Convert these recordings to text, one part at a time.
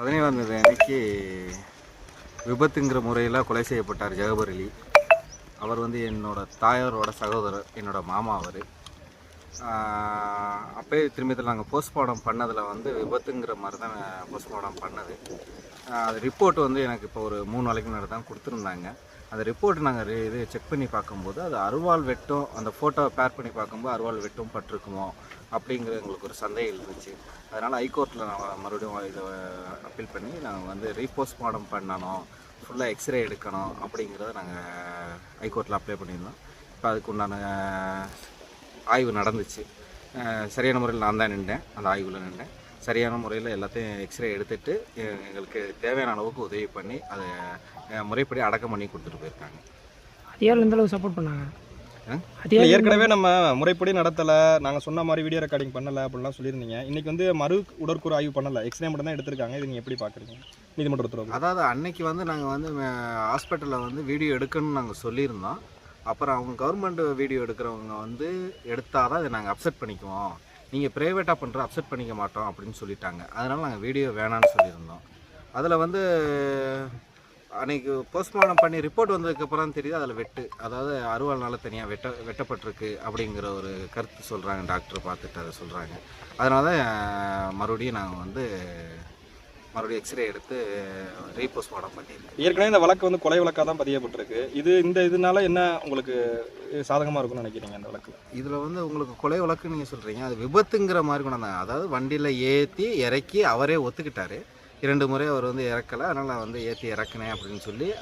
பதினேழாம் தேதி அன்னைக்கு விபத்துங்கிற முறையில் கொலை செய்யப்பட்டார் ஜெகபர் அலி. அவர் வந்து என்னோட தாயாரோட சகோதரர் என்னோட மாமா அவர். அப்போயே திரும்பி நாங்கள் போஸ்ட்மார்டம் பண்ணதில் வந்து விபத்துங்கிற மாதிரி தான் போஸ்ட்மார்டம் பண்ணது அது ரிப்போர்ட் வந்து எனக்கு இப்போ ஒரு மூணு நாளைக்கு முன்னாடி தான் கொடுத்துருந்தாங்க. அந்த ரிப்போர்ட் நாங்கள் இது செக் பண்ணி பார்க்கும்போது அது அருவாள் வெட்டும் அந்த ஃபோட்டோவை பேர் பண்ணி பார்க்கும்போது அருவாள் வெட்டும் பட்டிருக்குமோ அப்படிங்கிற எங்களுக்கு ஒரு சந்தேகம் இருந்துச்சு. அதனால் ஹைகோர்ட்டில் நான் மறுபடியும் இதை அப்பீல் பண்ணி நாங்கள் வந்து ரீபோஸ்ட்மார்ட்டம் பண்ணணும் ஃபுல்லாக எக்ஸ்ரே எடுக்கணும் அப்படிங்கிறத நாங்கள் ஹைகோர்ட்டில் அப்ளை பண்ணியிருந்தோம். இப்போ அதுக்கு உண்டான ஆய்வு நடந்துச்சு. சரியான முறையில் நான் தான் நின்றேன். அந்த ஆய்வில் நின்றேன். சரியான முறையில் எல்லாத்தையும் எக்ஸ்ரே எடுத்துட்டு எங்களுக்கு தேவையான அளவுக்கு உதவி பண்ணி அதை முறைப்படி அடக்கம் பண்ணி கொடுத்துட்டு போயிருக்காங்க. அதிகாரில் எந்த அளவுக்கு சப்போர்ட் பண்ணாங்க? ஏற்கனவே நம்ம முறைப்படி நடத்தல நாங்க சொன்ன மாதிரி வீடியோ ரெக்கார்டிங் பண்ணல அப்படிலாம் சொல்லியிருந்தீங்க. இன்னைக்கு வந்து மறு உடற்கூறு ஆய்வு பண்ணல. எக்ஸ்ரே மட்டும் தான் எடுத்திருக்காங்க. இது நீங்க எப்படி பாக்குறீங்க? நீதிமன்ற உத்தரவு அதாவது அன்னைக்கு வந்து நாங்கள் வந்து ஹாஸ்பிட்டலில் வந்து வீடியோ எடுக்கணும்னு நாங்கள் சொல்லியிருந்தோம். அப்புறம் அவங்க கவர்மெண்ட் வீடியோ எடுக்கிறவங்க வந்து எடுத்தால் தான் இதை நாங்கள் அப்செட் பண்ணிக்குவோம். நீங்கள் ப்ரைவேட்டாக பண்ணுற அப்செட் பண்ணிக்க மாட்டோம் அப்படின்னு சொல்லிட்டாங்க. அதனால் நாங்கள் வீடியோ வேணான்னு சொல்லியிருந்தோம். அதில் வந்து அன்னைக்கு போஸ்ட்மார்ட்டம் பண்ணி ரிப்போர்ட் வந்ததுக்கப்புறம் தான் தெரியுது அதில் வெட்டு. அதாவது அறுவாள்னால தனியாக வெட்ட வெட்டப்பட்டிருக்கு அப்படிங்கிற ஒரு கருத்து சொல்கிறாங்க டாக்டர் பார்த்துட்டு அதை சொல்கிறாங்க அதனால தான் மறுபடியும் நாங்கள் வந்து மறுபடியும் எக்ஸ்ரே எடுத்து ரீபோஸ்ட்மார்ட்டம் பண்ணியிருக்கோம். ஏற்கனவே இந்த வழக்கு வந்து கொலை வழக்காக தான் பதியப்பட்டிருக்கு. இது இந்த இதனால என்ன உங்களுக்கு சாதகமா இருக்கும்னு நினைக்கிறீங்க அந்த வழக்கு இதில் வந்து உங்களுக்கு கொலை வழக்கு நீங்கள் சொல்கிறீங்க அது விபத்துங்கிற மாதிரி கொண்டு வந்தாங்க அதாவது வண்டியில் ஏற்றி இறக்கி அவரே ஒத்துக்கிட்டாரு. இரண்டு முறை அவர் வந்து இறக்கலை. அதனால் நான் வந்து ஏற்றி இறக்குனேன் அப்படின்னு சொல்லி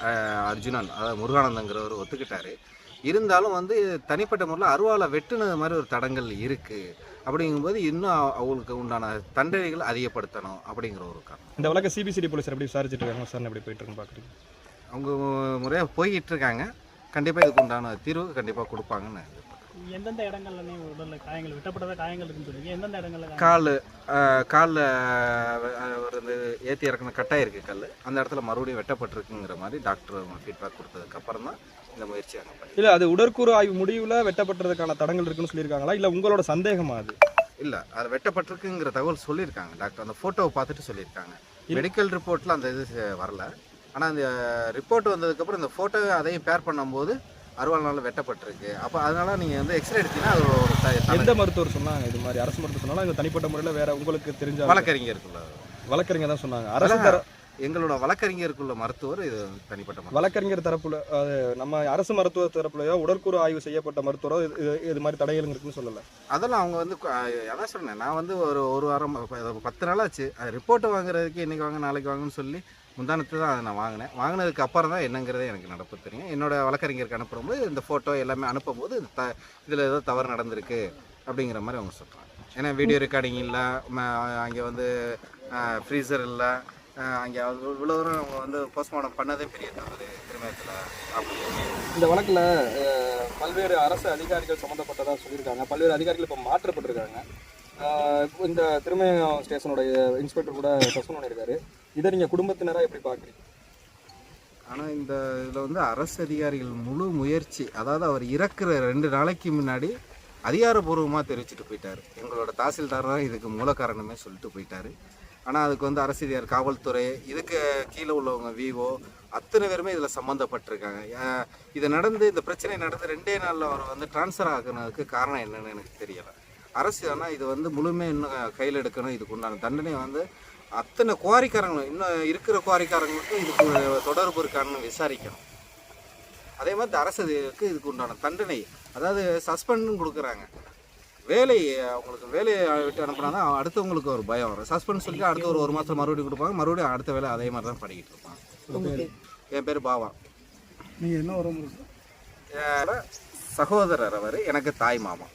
அர்ஜுனன் அதாவது முருகானந்தங்கிறவர் ஒத்துக்கிட்டாரு. இருந்தாலும் வந்து தனிப்பட்ட முறையில் அருவாலை வெட்டுனது மாதிரி ஒரு தடங்கள் இருக்குது அப்படிங்கும்போது இன்னும் அவ- அவங்களுக்கு உண்டான தண்டனைகள் அதிகப்படுத்தணும் அப்படிங்கிற ஒரு காரணம். இந்த வழக்கை சிபிசிடி போலீஸ் எப்படி விசாரிச்சுட்டு இருக்காங்க? விசாரணை எப்படி போயிட்டு இருக்குன்னு பாக்குறீங்க அவங்க முறையாக போய்கிட்டு இருக்காங்க. கண்டிப்பாக இதுக்கு உண்டான தீர்வு கண்டிப்பாக கொடுப்பாங்கன்னு எந்தெந்த இடங்கள்ல நீ உடல்ல காயங்கள் வெட்டப்பட்டதா காயங்கள் இருக்குன்னு சொல்றீங்க எந்தெந்த இடங்கள்ல? கால் காலில் ஒரு இந்த ஏற்றி இறக்குன கட்டாயம் இருக்குது கல் அந்த இடத்துல மறுபடியும் வெட்டப்பட்டிருக்குங்கிற மாதிரி டாக்டர் ஃபீட்பேக் கொடுத்ததுக்கு அப்புறம் தான் இந்த முயற்சி அங்கே இல்ல அது உடற்கூறு ஆய்வு முடிவுல வெட்டப்பட்டதுக்கான தடங்கள் இருக்குன்னு சொல்லியிருக்காங்களா? இல்ல உங்களோட சந்தேகமா அது? இல்லை அது வெட்டப்பட்டிருக்குங்கிற தகவல் சொல்லியிருக்காங்க. டாக்டர் அந்த ஃபோட்டோவை பார்த்துட்டு சொல்லியிருக்காங்க. மெடிக்கல் ரிப்போர்ட்டில் அந்த இது வரல. ஆனால் அந்த ரிப்போர்ட் வந்ததுக்கப்புறம் இந்த ஃபோட்டோ அதையும் பேர் பண்ணும்போது அறுவாள்னால வெட்டப்பட்டிருக்கு. அப்போ அதனால நீங்கள் வந்து எக்ஸ்ரே எடுத்தீங்கன்னா அது ஒரு எந்த மருத்துவர் சொன்னாங்க இது மாதிரி? அரசு மருத்துவர் சொன்னாலும் இந்த தனிப்பட்ட முறையில வேற உங்களுக்கு தெரிஞ்ச வழக்கறிஞருக்குள்ள. வழக்கறிஞர் தான் சொன்னாங்க. அரசு தர எங்களோட வழக்கறிஞருக்குள்ள மருத்துவர் இது தனிப்பட்ட. வழக்கறிஞர் தரப்புல நம்ம அரசு மருத்துவ தரப்புலையோ உடற்கூறு ஆய்வு செய்யப்பட்ட மருத்துவரோ இது- இது- இது மாதிரி தடைகள் இருக்குன்னு சொல்லல. அதெல்லாம் அவங்க வந்து அதான் சொன்னேன். நான் வந்து ஒரு ஒரு வாரம் பத்து நாள் ஆச்சு. அது ரிப்போர்ட்டை வாங்குறதுக்கு இன்னைக்கு வாங்க நாளைக்கு வாங்கன்னு சொல்லி முந்தானத்து தான் அதை நான் வாங்கினேன். வாங்கினதுக்கு அப்புறம் தான் என்னங்கிறதே எனக்கு நடப்பு தெரியும். என்னோடய வழக்கறிஞருக்கு அனுப்பும்போது இந்த ஃபோட்டோ எல்லாமே அனுப்பும்போது த இதில் ஏதோ தவறு நடந்திருக்கு அப்படிங்கிற மாதிரி அவங்க சொல்கிறாங்க ஏன்னா வீடியோ ரெக்கார்டிங் இல்லை அங்கே வந்து ஃப்ரீசர் இல்லை அங்கே இவ்வளோ தூரம் அவங்க வந்து போஸ்ட்மார்ட்டம் பண்ணதே பெரிய தவறு திருமயத்தில் அப்படின்னு. இந்த வழக்கில் பல்வேறு அரசு அதிகாரிகள் சம்மந்தப்பட்டதாக சொல்லியிருக்காங்க. பல்வேறு அதிகாரிகள் இப்போ மாற்றப்பட்டிருக்காங்க. இந்த திருமயம் ஸ்டேஷனுடைய இன்ஸ்பெக்டர் கூட சஸ்பெண்ட் பண்ணியிருக்காரு. இதை நீங்கள் குடும்பத்தினராக எப்படி பார்க்குறீங்க ஆனால் இந்த இதில் வந்து அரசு அதிகாரிகள் முழு முயற்சி அதாவது அவர் இறக்குற ரெண்டு நாளைக்கு முன்னாடி அதிகாரப்பூர்வமாக தெரிவிச்சிட்டு போயிட்டார். எங்களோட தாசில்தார் தான் இதுக்கு மூல காரணமே சொல்லிட்டு போயிட்டார். ஆனால் அதுக்கு வந்து அரசு அதிகாரி காவல்துறை இதுக்கு கீழே உள்ளவங்க விவோ அத்தனை பேருமே இதில் சம்மந்தப்பட்டிருக்காங்க இது நடந்து இந்த பிரச்சனை நடந்து ரெண்டே நாளில் அவர் வந்து ட்ரான்ஸ்ஃபர் ஆகுனதுக்கு காரணம் என்னென்னு எனக்கு தெரியலை. அரசு ஆனால் இது வந்து முழுமையாக இன்னும் கையில் எடுக்கணும் இதுக்கு உண்டான தண்டனை வந்து அத்தனை குவாரிக்காரங்களும் இன்னும் இருக்கிற குவாரிக்காரங்களுக்கும் இதுக்கு தொடர்பு இருக்கான்னு விசாரிக்கணும். அதே மாதிரி இந்த அரசு இதுக்கு உண்டான தண்டனை அதாவது சஸ்பெண்டும் கொடுக்குறாங்க. வேலை அவங்களுக்கு வேலையை விட்டு அனுப்புனா தான் அடுத்தவங்களுக்கு ஒரு பயம் வரும். சஸ்பெண்ட் சொல்லி அடுத்த ஒரு ஒரு மாதம் மறுபடியும் கொடுப்பாங்க. மறுபடியும் அடுத்த வேலை அதே மாதிரி தான் பண்ணிக்கிட்டு இருப்பாங்க. என் பேர் பாவா. நீங்கள் என்ன என்னோட சகோதரர் அவர் எனக்கு தாய் மாமா.